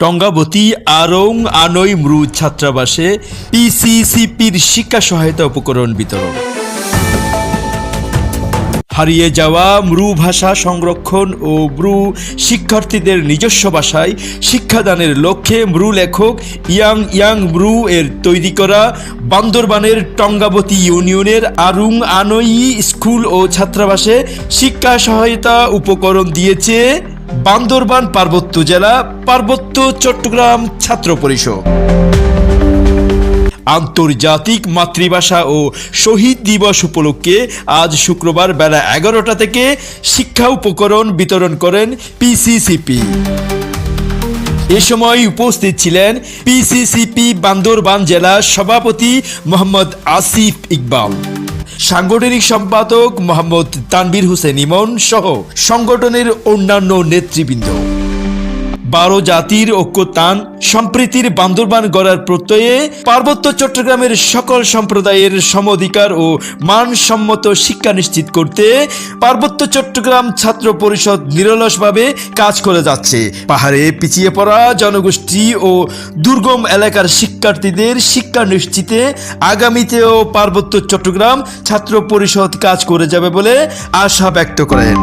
টঙ্গাবতী, আরং আনই মৃ ছাত্রাবাসে পিসিসিপির শিক্ষা সহায়তা উপকরণ বিতরণ। হারিয়ে যাওয়া মৃ ভাষা সংরক্ষণ ও মৃ শিক্ষার্থীদের নিজস্ব ভাষায় শিক্ষাদানের লক্ষ্যে মৃ লেখক ইয়াং ইয়াং মৃ এর তৈরি করা বান্দরবানের টঙ্গাবতী ইউনিয়নের আরুং আনই স্কুল ও ছাত্রাবাসে শিক্ষা সহায়তা উপকরণ দিয়েছে বান্দরবান পার্বত্য জেলা, পার্বত্য চট্টগ্রাম ছাত্র পরিষদ। আন্তর্জাতিক মাতৃভাষা ও শহীদ দিবস উপলক্ষে আজ শুক্রবার বেলা এগারোটা থেকে শিক্ষা উপকরণ বিতরণ করেন পিসিসিপি এ সময় উপস্থিত ছিলেন পিসিসিপি বান্দরবান জেলা সভাপতি মোহাম্মদ আসিফ ইকবাল। সাংগঠনিক সম্পাদক মোহাম্মদ তানবির হুসেন ইমন সহ সংগঠনের অন্যান্য নেতৃবৃন্দ। বারো জাতির ঐক্যতান, সম্প্রীতির বান্দরবান গড়ার প্রত্যয়ে পার্বত্য চট্টগ্রামের সকল সম্প্রদায়ের সমঅধিকার ও মানসম্মত শিক্ষা নিশ্চিত করতে পার্বত্য চট্টগ্রাম ছাত্র পরিষদ নিরলসভাবে কাজ করে যাচ্ছে। পাহাড়ে পিছিয়ে পড়া জনগোষ্ঠী ও দুর্গম এলাকার শিক্ষার্থীদের শিক্ষা নিশ্চিতে আগামীতেও পার্বত্য চট্টগ্রাম ছাত্র পরিষদ কাজ করে যাবে বলে আশা ব্যক্ত করেন।